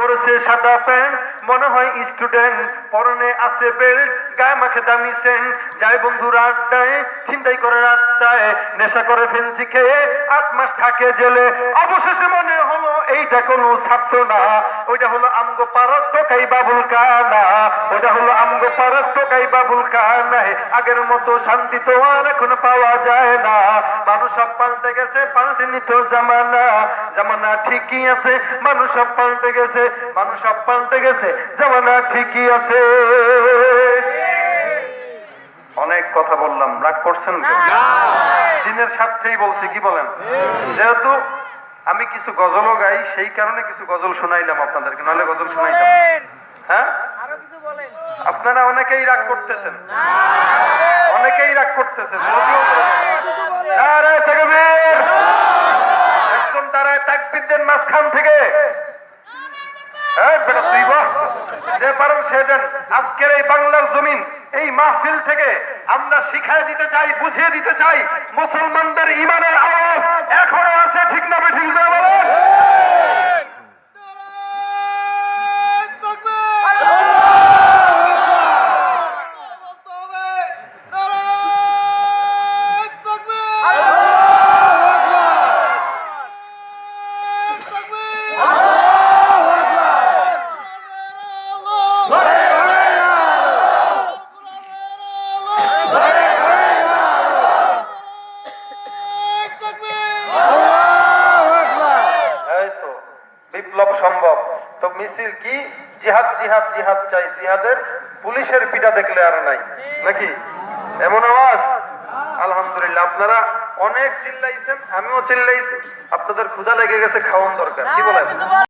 পরেছে সাদা প্যান্ট। মনে হয় স্টুডেন্ট পরনে আছে বেল্ট, গায়ে মাখে দামি সেন্ট। যায় বন্ধুরা আড্ডায়, ছিনতাই করে রাস্তায়, নেশা করে ফেন্সি খেয়ে আট মাস থাকে জেলে। অবশেষে মনে হলো এইটা কোনো ছাত্র না। ওইটা হলো আমগো পাড়ার টোকাই বাবুল কানা। ওইটা হলো আগের মতো শান্তি তো আর এখন পাওয়া যায় না। মানুষ সব পাল্টে গেছে পাল্টেনি তো জামানা। জামানা ঠিকই আছে মানুষ সব পাল্টে গেছে মানুষ সব পাল্টে গেছে জামানা ঠিকই আছে। অনেক কথা বললাম রাগ করছেন দিনের স্বার্থেই বলছি কি বলেন? যেহেতু আমি কিছু গজলও গাই সেই কারণে কিছু গজল শোনাইলাম আপনাদেরকে নাহলে গজল শোনাইতাম না। হ্যাঁ আরও কিছু বলেন আপনারা অনেকেই রাগ করতেছেন। অনেকেই রাগ করতেছেন। মাঝখান থেকে। যে পারেন সে দেন। আজকের এই বাংলার জমিন, এই মাহফিল থেকে আমরা শিখাই দিতে চাই, বুঝিয়ে দিতে চাই, মুসলমানদের ইমানের আওয়াজ এখনও আছে ঠিক না ঠিক না বলেন এই তো বিপ্লব সম্ভব। তো মিছিল কি? জিহাদ জিহাদ জিহাদ চাই। জিহাদের পুলিশের পিঠা দেখলে আর নাই। নাকি? এমন আওয়াজ? আলহামদুলিল্লাহ, আপনারা অনেক চিল্লাইছেন, আমিও চিল্লাইছি। আপনাদের ক্ষুধা লেগে গেছে, খাওয়ান দরকার। কি বলেন?